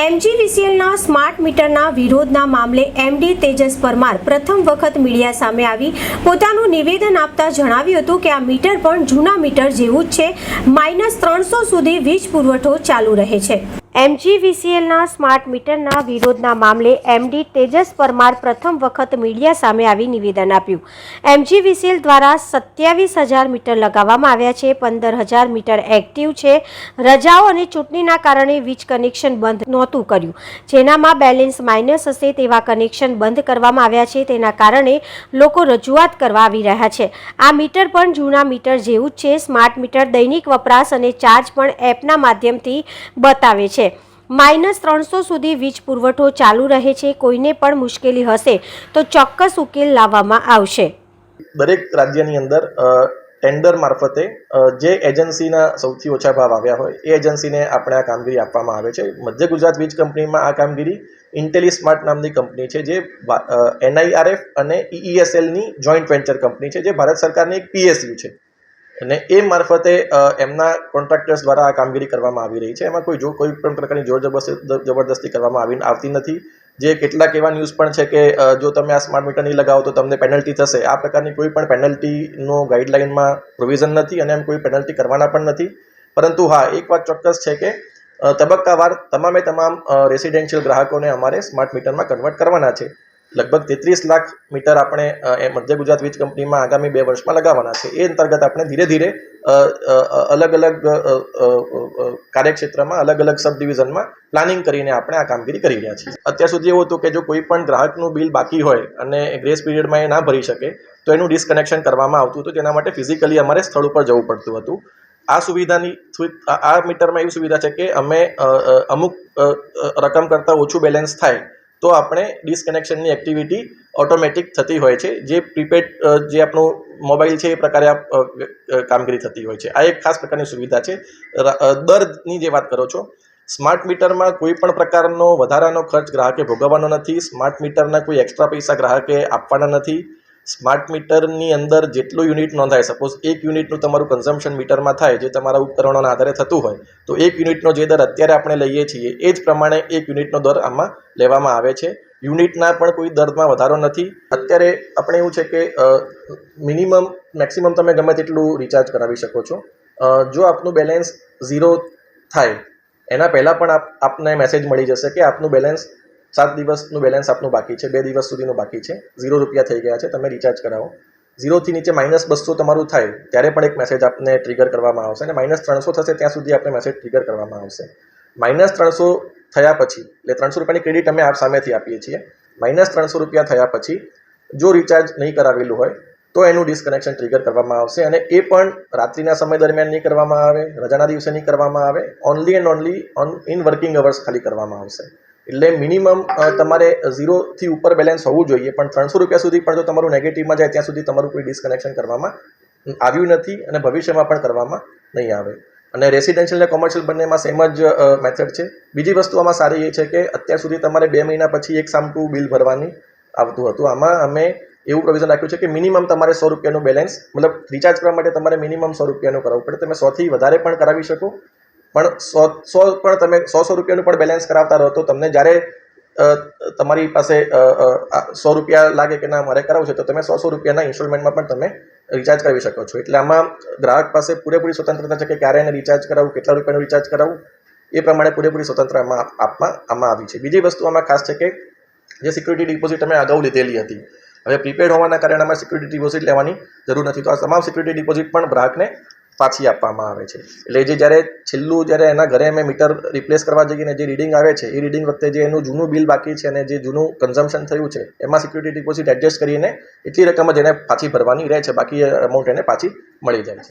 એમજીવીસીએલના smart મીટરના વિરોધના મામલે એમડી તેજસ પરમાર પ્રથમ વખત મીડિયા સામે આવી. પોતાનું નિવેદન આપતા જણાવ્યું હતું કે આ મીટર પણ જૂના મીટર જેવું જ છે. માઇનસ ત્રણસો સુધી વીજ પુરવઠો ચાલુ રહે છે. એમજીવીસીએલના સ્માર્ટ મીટરના વિરોધના મામલે એમડી તેજસ પરમાર પ્રથમ વખત મીડિયા સામે આવી નિવેદન આપ્યું. એમજીવીસીએલ દ્વારા સત્યાવીસ હજાર મીટર લગાવવામાં આવ્યા છે, પંદર હજાર મીટર એક્ટિવ છે. રજાઓ અને ચૂંટણીના કારણે વીજ કનેક્શન બંધ નહોતું કર્યું. જેનામાં બેલેન્સ માઇનસ હશે તેવા કનેક્શન બંધ કરવામાં આવ્યા છે. તેના કારણે લોકો રજૂઆત કરવા આવી રહ્યા છે. આ મીટર પણ જૂના મીટર જેવું જ છે. સ્માર્ટ મીટર દૈનિક વપરાશ અને ચાર્જ પણ એપના માધ્યમથી બતાવે છે. માઇનસ ત્રણસો સુધી વીજ પુરવઠો ચાલુ રહે છે, કોઈને પણ મુશ્કેલી હશે તો ચોક્કસ ઉકેલ લાવવામાં આવશે. દરેક રાજ્યની અંદર ટેન્ડર મારફતે જે એજન્સીના સૌથી ઓછા ભાવ આવ્યા હોય, એ એજન્સીને આપણે આ કામગીરી આપવામાં આવે છે. મધ્ય ગુજરાત વીજ કંપનીમાં આ કામગીરી ઇન્ટેલી સ્માર્ટ નામની કંપની છે, જે એનઆઈઆરએફ અને ઈઈએસએલની જોઈન્ટ વેન્ચર કંપની છે, જે ભારત સરકારની એક પીએસયુ છે. અને એ મારફતે એમના કોન્ટ્રાક્ટર્સ દ્વારા આ કામગીરી કરવામાં આવી રહી છે. એમાં કોઈ જો, કોઈ પણ પ્રકારની જોર જબરદસ્તી કરવામાં આવી આવતી નથી. જે કેટલાક એવા ન્યૂઝ પણ છે કે જો તમે આ સ્માર્ટ મીટર નહીં લગાવો તો તમને પેનલ્ટી થશે. આ પ્રકારની કોઈ પણ પેનલ્ટીનો ગાઈડલાઇનમાં પ્રોવિઝન નથી અને એમ કોઈ પેનલ્ટી કરવાના પણ નથી. પરંતુ હા, એક વાત ચોક્કસ છે કે તબક્કાવાર તમામે તમામ રેસિડેન્શિયલ ગ્રાહકોને અમારે સ્માર્ટ મીટરમાં કન્વર્ટ કરવાના છે. લગભગ તેત્રીસ લાખ મીટર આપણે મધ્ય ગુજરાત વીજ કંપનીમાં આગામી બે વર્ષમાં લગાવવાના છે. એ અંતર્ગત આપણે ધીરે ધીરે અલગ અલગ કાર્યક્ષેત્રમાં, અલગ અલગ સબ ડિવિઝનમાં પ્લાનિંગ કરીને આપણે આ કામગીરી કરી રહ્યા છીએ. અત્યાર સુધી એવું હતું કે જો કોઈ પણ ગ્રાહકનું બિલ બાકી હોય અને ગ્રેસ પીરિયડમાં એ ના ભરી શકે, તો એનું ડિસકનેક્શન કરવામાં આવતું હતું. જેના માટે ફિઝિકલી અમારે સ્થળ ઉપર જવું પડતું હતું. આ સુવિધાની આ મીટરમાં એવી સુવિધા છે કે અમે અમુક રકમ કરતાં ઓછું બેલેન્સ થાય તો આપણે ડિસકનેક્શનની એક્ટિવિટી ઓટોમેટિક થતી હોય છે. જે પ્રીપેડ જે આપણું મોબાઈલ છે એ પ્રકારે આ કામગીરી થતી હોય છે. આ એક ખાસ પ્રકારની સુવિધા છે. દરની જે વાત કરો છો સ્માર્ટ મીટરમાં કોઈ પણ પ્રકારનો વધારાનો ખર્ચ ગ્રાહકે ભોગવવાનો નથી. સ્માર્ટ મીટરના કોઈ એક્સ્ટ્રા પૈસા ગ્રાહકે આપવાના નથી. સ્માર્ટ મીટરની અંદર જેટલું યુનિટ નોંધાય સપોઝ એક યુનિટનું તમારું કન્ઝમ્પશન મીટરમાં થાય, જે તમારા ઉપકરણોના આધારે થતું હોય, તો એક યુનિટનો જે દર અત્યારે આપણે લઈએ છીએ, એ જ પ્રમાણે એક યુનિટનો દર આમાં લેવામાં આવે છે. યુનિટના પણ કોઈ દરમાં વધારો નથી. અત્યારે આપણે એવું છે કે મિનિમમ, મેક્સિમમ તમે ગમે તેટલું રિચાર્જ કરાવી શકો છો. જો આપનું બેલેન્સ ઝીરો થાય, એના પહેલાં પણ આપ, આપને મેસેજ મળી જશે કે આપનું બેલેન્સ સાત દિવસનું બેલેન્સ આપનું બાકી છે, બે દિવસ સુધીનું બાકી છે. ઝીરો રૂપિયા થઈ ગયા છે, તમે રિચાર્જ કરાવો. ઝીરોથી નીચે માઇનસ બસો તમારું થાય, ત્યારે પણ એક મેસેજ આપને ટ્રિગર કરવામાં આવશે અને માઇનસ ત્રણસો થશે ત્યાં સુધી આપણે મેસેજ ટ્રિગર કરવામાં આવશે. માઇનસ ત્રણસો થયા પછી, એટલે ત્રણસો રૂપિયાની ક્રેડિટ અમે આપ સામેથી આપીએ છીએ. માઇનસ ત્રણસો રૂપિયા થયા પછી, જો રિચાર્જ નહીં કરાવેલું હોય, તો એનું ડિસકનેક્શન ટ્રિગર કરવામાં આવશે અને એ પણ રાત્રિના સમય દરમિયાન નહીં કરવામાં આવે, રજાના દિવસે નહીં કરવામાં આવે only and only on in working hours ખાલી કરવામાં આવશે. એટલે મિનિમમ તમારે ઝીરોથી ઉપર બેલેન્સ હોવું જોઈએ. પણ ત્રણસો રૂપિયા સુધી પણ જો તમારું નેગેટિવમાં જાય, ત્યાં સુધી તમારું કોઈ ડિસકનેક્શન કરવામાં આવ્યું નથી અને ભવિષ્યમાં પણ કરવામાં નહીં આવે. અને રેસિડેન્શિયલ અને કોમર્શિયલ બંનેમાં સેમ જ મેથડ છે. બીજી વસ્તુ આમાં સારી એ છે કે અત્યાર સુધી તમારે બે મહિના પછી એક સામટું બિલ ભરવાની આવતું હતું. આમાં અમે એવું પ્રોવિઝન રાખ્યું છે કે મિનિમમ તમારે સો રૂપિયાનું બેલેન્સ મતલબ રિચાર્જ કરવા માટે તમારે મિનિમમ સો રૂપિયાનું કરાવવું પડે. તમે સોથી વધારે પણ કરાવી શકો. પણ સો સો પણ તમે સો સો રૂપિયાનું પણ બેલેન્સ કરાવતા રહો તો તમને જ્યારે તમારી પાસે સો રૂપિયા લાગે કે ના મારે કરાવવું છે, તો તમે સો સો રૂપિયાના ઇન્સ્ટોલમેન્ટમાં પણ તમે રિચાર્જ કરાવી શકો છો. એટલે આમાં ગ્રાહક પાસે પૂરેપૂરી સ્વતંત્રતા છે કે ક્યારે એને રિચાર્જ કરાવવું, કેટલા રૂપિયાનું રિચાર્જ કરાવવું, એ પ્રમાણે પૂરેપૂરી સ્વતંત્ર આમાં આપમાં, આમાં આવી છે. બીજી વસ્તુ આમાં ખાસ છે કે જે સિક્યુરિટી ડિપોઝિટ અમે અગાઉ લીધેલી હતી, હવે પ્રીપેડ હોવાના કારણે અમારે સિક્યુરિટી ડિપોઝિટ લેવાની જરૂર નથી. તો આ તમામ સિક્યુરિટી ડિપોઝિટ પણ ગ્રાહકને પાછી આપવામાં આવે છે. એટલે જે જ્યારે છેલ્લું જ્યારે એના ઘરે અમે મીટર રિપ્લેસ કરવા જઈને જે રીડિંગ આવે છે, એ રીડિંગ વખતે જે એનું જૂનું બિલ બાકી છે અને જે જૂનું કન્ઝમ્પશન થયું છે, એમાં સિક્યુરિટી ડિપોઝિટ એડજસ્ટ કરીને એટલી રકમ જ એને પાછી ભરવાની રહે છે. બાકી અમાઉન્ટ એને પાછી મળી જાય છે.